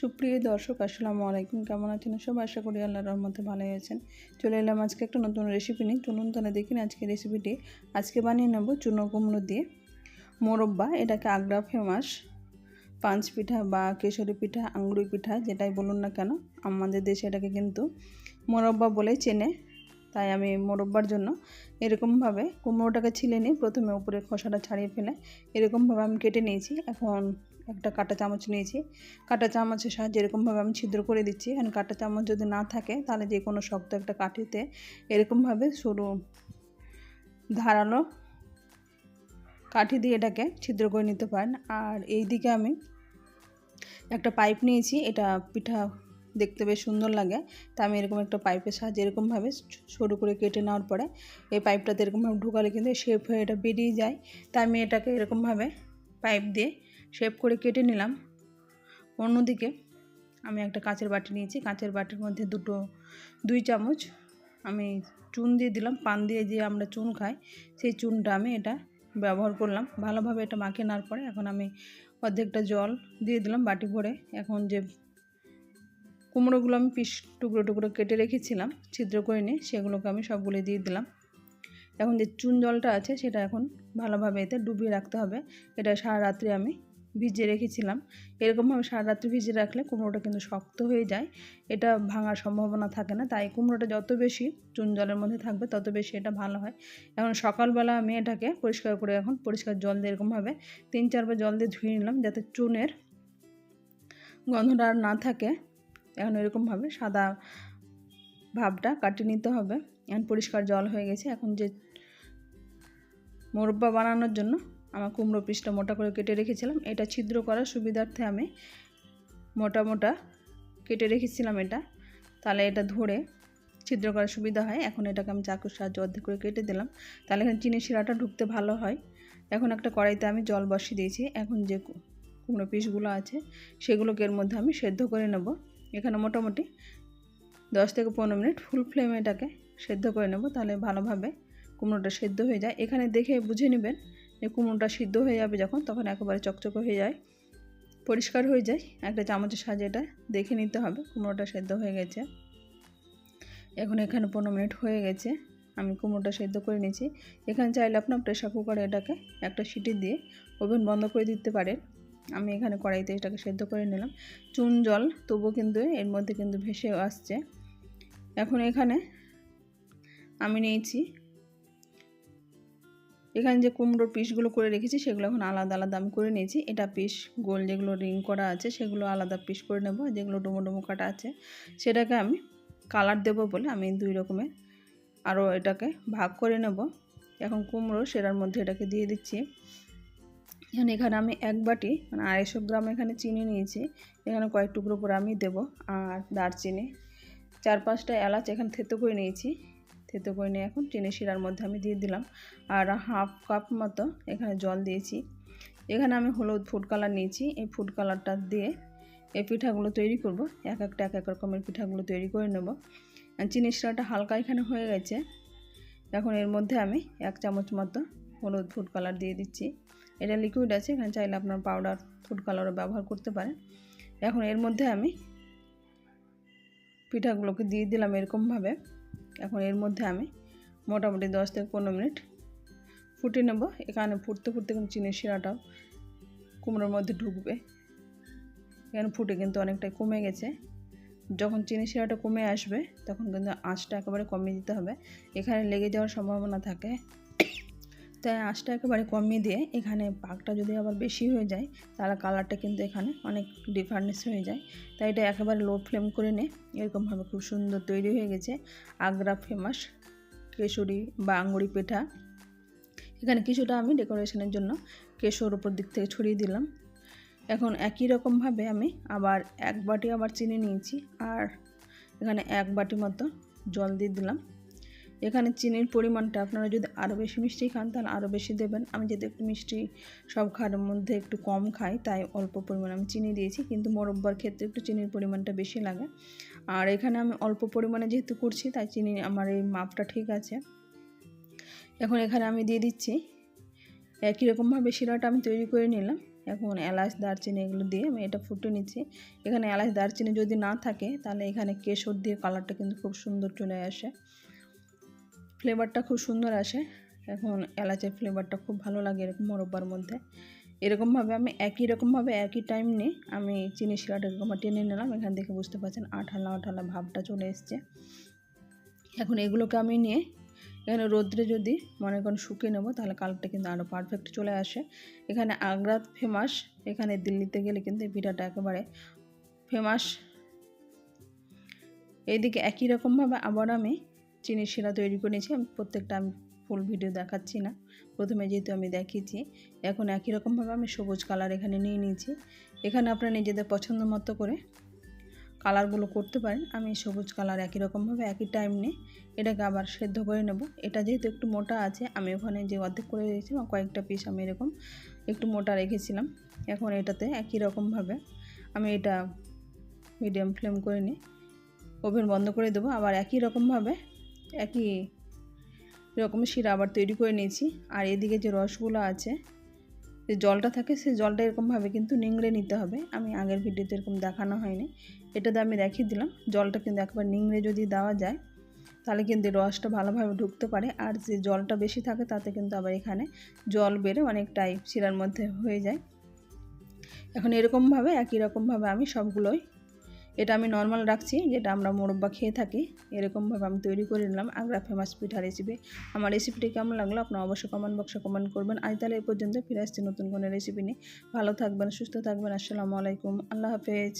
সুপ্রিয় দর্শক, আসসালামু আলাইকুম। কেমন আছেন সব আশা করি আল্লাহর রহমতে ভালোই আছেন। চলে এলাম আজকে একটা নতুন রেসিপি নিয়ে। চলুন তাহলে দেখি আজকে রেসিপিটি আজকে বানিয়ে নেব চুনো কুমড়ো দিয়ে মোরব্বা। এটাকে আগ্রা ফেমাস পাঞ্চ পিঠা বা কেশরি পিঠা আঙ্গুরি পিঠা, যেটাই বলুন না কেন, আমাদের দেশে এটাকে কিন্তু মোরব্বা বলেই চেনে। তাই আমি মোরব্বার জন্য এরকমভাবে কুমড়োটাকে ছিলে নিই প্রথমে উপরে খোসাটা ছাড়িয়ে ফেলে। এরকমভাবে আমি কেটে নিয়েছি। এখন একটা কাঁটা চামচ নিয়েছি। কাঁটা চামচের সাহায্যে এরকমভাবে আমি ছিদ্র করে দিচ্ছি। কারণ কাঁটা চামচ যদি না থাকে, তাহলে যে কোনো শক্ত একটা কাঠিতে এরকমভাবে সরু ধারালো কাঠি দিয়ে এটাকে ছিদ্র করে নিতে পারেন। আর এই দিকে আমি একটা পাইপ নিয়েছি। এটা পিঠা দেখতে বেশ সুন্দর লাগে। তা আমি এরকম একটা পাইপের সাহায্যে এরকমভাবে সরু করে কেটে নেওয়ার পরে এই পাইপটাতে এরকমভাবে ঢুকালে কিন্তু শেপ হয়ে এটা বেরিয়ে যায়। তা আমি এটাকে এরকমভাবে পাইপ দিয়ে শেপ করে কেটে নিলাম। অন্যদিকে আমি একটা কাঁচের বাটি নিয়েছি। কাঁচের বাটির মধ্যে দুটো, দুই চামচ আমি চুন দিয়ে দিলাম। পান দিয়ে যে আমরা চুন খাই, সেই চুনটা আমি এটা ব্যবহার করলাম। ভালোভাবে এটা মাখিয়ে নেওয়ার পরে এখন আমি অর্ধেকটা জল দিয়ে দিলাম বাটি ভরে। এখন যে কুমড়োগুলো আমি পিস টুকরো টুকরো কেটে রেখেছিলাম, ছিদ্র করে নিয়ে সেগুলোকে আমি সবগুলো দিয়ে দিলাম। এখন যে চুন জলটা আছে সেটা এখন ভালোভাবে এতে ডুবিয়ে রাখতে হবে। এটা সারা রাত্রে আমি ভিজিয়ে রেখেছিলাম। এরকমভাবে সারা রাত্রি ভিজিয়ে রাখলে কুমড়োটা কিন্তু শক্ত হয়ে যায়। এটা ভাঙার সম্ভাবনা থাকে না। তাই কুমড়োটা যত বেশি চুন জলের মধ্যে থাকবে, তত বেশি এটা ভালো হয়। এখন সকালবেলা আমি এটাকে পরিষ্কার করে এখন পরিষ্কার জল দিয়ে এরকমভাবে তিন চারবার জল দিয়ে ধুয়ে নিলাম যাতে চুনের গন্ধটা আর না থাকে। এখন এরকমভাবে সাদা ভাবটা কাটিয়ে নিতে হবে। এখন পরিষ্কার জল হয়ে গেছে। এখন যে মোরব্বা বানানোর জন্য আমার কুমড়ো পিসটা মোটা করে কেটে রেখেছিলাম। এটা ছিদ্র করার সুবিধার্থে আমি মোটা মোটা কেটে রেখেছিলাম এটা। তাহলে এটা ধরে ছিদ্র করার সুবিধা হয়। এখন এটাকে আমি চাকুর সাহায্যে অর্ধেক করে কেটে দিলাম। তাহলে এখানে চিনি শিরাটা ঢুকতে ভালো হয়। এখন একটা কড়াইতে আমি জল বসিয়ে দিয়েছি। এখন যে কুমড়ো পিসগুলো আছে, সেগুলোকে এর মধ্যে আমি সেদ্ধ করে নেব। এখানে মোটামুটি দশ থেকে পনেরো মিনিট ফুল ফ্লেমে এটাকে সেদ্ধ করে নেব। তাহলে ভালোভাবে কুমড়োটা সেদ্ধ হয়ে যায়। এখানে দেখে বুঝে নেবেন যে কুমড়োটা সিদ্ধ হয়ে যাবে যখন, তখন একেবারে চকচকে হয়ে যায়, পরিষ্কার হয়ে যায়। একটা চামচের সাহায্যে এটা দেখে নিতে হবে, কুমড়োটা সেদ্ধ হয়ে গেছে। এখন এখানে পনেরো মিনিট হয়ে গেছে, আমি কুমড়োটা সেদ্ধ করে নিয়েছি। এখানে চাইলে আপনার প্রেশার কুকারে এটাকে একটা সিটি দিয়ে ওভেন বন্ধ করে দিতে পারেন। আমি এখানে কড়াইতে এটাকে সেদ্ধ করে নিলাম। চুন, জল, তবুও কিন্তু এর মধ্যে কিন্তু ভেসে আসছে। এখন এখানে আমি নিয়েছি এখানে যে কুমড়োর পিসগুলো করে রেখেছি, সেগুলো এখন আলাদা আলাদা আমি করে নিয়েছি। এটা পিস গোল যেগুলো রিং করা আছে, সেগুলো আলাদা পিস করে নেব। যেগুলো ডুমো ডুমো কাটা আছে, সেটাকে আমি কালার দেব বলে আমি দুই রকমের আরও এটাকে ভাগ করে নেব। এখন কুমড়ো সেটার মধ্যে এটাকে দিয়ে দিচ্ছি। এখন এখানে আমি এক বাটি মানে আড়াইশো গ্রাম এখানে চিনি নিয়েছি। এখানে কয়েক টুকরো করে আমি দেব। আর দারচিনি, চার পাঁচটা এলাচ এখানে থেতো করে নিয়েছি। থেতো করে নিয়ে এখন চিনি শিরার মধ্যে আমি দিয়ে দিলাম। আর হাফ কাপ মতো এখানে জল দিয়েছি। এখানে আমি হলুদ ফুড কালার নিয়েছি। এই ফুড কালারটা দিয়ে এই পিঠাগুলো তৈরি করব। এক একটা এক এক রকমের পিঠাগুলো তৈরি করে নেব। চিনি শিরাটা হালকা এখানে হয়ে গেছে। এখন এর মধ্যে আমি এক চামচ মতো হলুদ ফুড কালার দিয়ে দিচ্ছি। এটা লিকুইড আছে, এখানে চাইলে আপনার পাউডার ফুড কালারও ব্যবহার করতে পারেন। এখন এর মধ্যে আমি পিঠাগুলোকে দিয়ে দিলাম এরকমভাবে। এখন এর মধ্যে আমি মোটামুটি দশ থেকে পনেরো মিনিট ফুটিয়ে নেব। এখানে ফুটতে ফুটতে কিন্তু চিনির শিরাটাও কুমড়োর মধ্যে ঢুকবে। এখানে ফুটে কিন্তু অনেকটাই কমে গেছে। যখন চিনি শিরাটা কমে আসবে, তখন কিন্তু আঁচটা একেবারে কমিয়ে দিতে হবে। এখানে লেগে যাওয়ার সম্ভাবনা থাকে তাই আঁচটা একেবারে কমিয়ে দিয়ে এখানে পাকটা যদি আবার বেশি হয়ে যায়, তাহলে কালারটা কিন্তু এখানে অনেক ডিফারেন্স হয়ে যায়। তাই এটা একেবারে লো ফ্লেম করে নে, এরকমভাবে খুব সুন্দর তৈরি হয়ে গেছে আগ্রা ফেমাস কেশরি বা আঙুরি পেঠা। এখানে কিছুটা আমি ডেকোরেশনের জন্য কেশর উপর দিক থেকে ছড়িয়ে দিলাম। এখন একই রকমভাবে আমি আবার এক বাটি আবার চিনি নিয়েছি, আর এখানে এক বাটি মতো জল দিয়ে দিলাম। এখানে চিনির পরিমাণটা আপনারা যদি আরও বেশি মিষ্টি খান, তাহলে আরও বেশি দেবেন। আমি যেহেতু একটু মিষ্টি সব খাওয়ার মধ্যে একটু কম খাই, তাই অল্প পরিমাণ আমি চিনি দিয়েছি। কিন্তু মোরব্বার ক্ষেত্রে একটু চিনির পরিমাণটা বেশি লাগে। আর এখানে আমি অল্প পরিমাণে যেহেতু করছি, তাই চিনি আমার এই মাপটা ঠিক আছে। এখন এখানে আমি দিয়ে দিচ্ছি, একই রকমভাবে শিরাটা আমি তৈরি করে নিলাম। এখন এলাচ, দারচিনি এগুলো দিয়ে আমি এটা ফুটে নিচ্ছি। এখানে এলাচ, দারচিনি যদি না থাকে, তাহলে এখানে কেশর দিয়ে কালারটা কিন্তু খুব সুন্দর চলে আসে। ফ্লেভারটা খুব সুন্দর আসে। এখন এলাচের ফ্লেভারটা খুব ভালো লাগে এরকম মোরব্বার মধ্যে। এরকমভাবে আমি একই রকমভাবে একই টাইম নিয়ে আমি চিনি শিরাটা এরকম টেনে নিলাম। এখান থেকে বুঝতে পারছেন আঠালা আঠালা ভাবটা চলে এসছে। এখন এগুলোকে আমি নিয়ে এখানে রোদ্রে যদি মনে করেন শুকিয়ে নেব, তাহলে কালারটা কিন্তু আরও পারফেক্ট চলে আসে। এখানে আগ্রা ফেমাস এখানে দিল্লিতে গেলে কিন্তু এই পিঠাটা একেবারে ফেমাস এইদিকে একই রকমভাবে আবার আমি চিনির শিরা তৈরি করে নিয়েছি আমি প্রত্যেকটা আমি ফুল ভিডিও দেখাচ্ছি না। প্রথমে যেহেতু আমি দেখিয়েছি, এখন একই রকমভাবে আমি সবুজ কালার এখানে নিয়ে নিয়েছি। এখানে আপনারা নিজেদের পছন্দ মতো করে কালারগুলো করতে পারেন। আমি সবুজ কালার একই রকমভাবে, একই টাইম নিয়ে এটাকে আবার সেদ্ধ করে নেব। এটা যেহেতু একটু মোটা আছে, আমি ওখানে যে অর্ধেক করে রেখেছিলাম কয়েকটা পিস আমি এরকম একটু মোটা রেখেছিলাম। এখন এটাতে একই রকমভাবে আমি এটা মিডিয়াম ফ্লেম করে নিই ওভেন বন্ধ করে দেবো। আবার একই রকমভাবে একই রকম শিরা আবার তৈরি করে নিয়েছি। আর এদিকে যে রসগুলো আছে, যে জলটা থাকে, সেই জলটা এরকমভাবে কিন্তু নিংড়ে নিতে হবে। আমি আগের ভিডিওতে এরকম দেখানো হয়নি। এটাতে আমি দেখিয়ে দিলাম, জলটা কিন্তু একবার নিংড়ে যদি দেওয়া যায়, তাহলে কিন্তু রসটা ভালোভাবে ঢুকতে পারে। আর যে জলটা বেশি থাকে, তাতে কিন্তু আবার এখানে জল বেড়ে অনেকটাই শিরার মধ্যে হয়ে যায়। এখন এরকমভাবে, একই রকমভাবে আমি সবগুলোই এটা আমি নর্মাল রাখছি, যেটা আমরা মোরব্বা খেয়ে থাকি। এরকমভাবে আমি তৈরি করে নিলাম আগ্রা ফেমাস পিঠা রেসিপি আমার রেসিপিটি কেমন লাগল আপনার অবশ্যই কমেন্ট বক্সে কমেন্ট করবেন। আজ তাহলে এই পর্যন্ত ফিরে আসছি নতুন কোনো রেসিপি নিয়ে। ভালো থাকবেন, সুস্থ থাকবেন, আসসালামু আলাইকুম। আল্লাহ হাফেজ।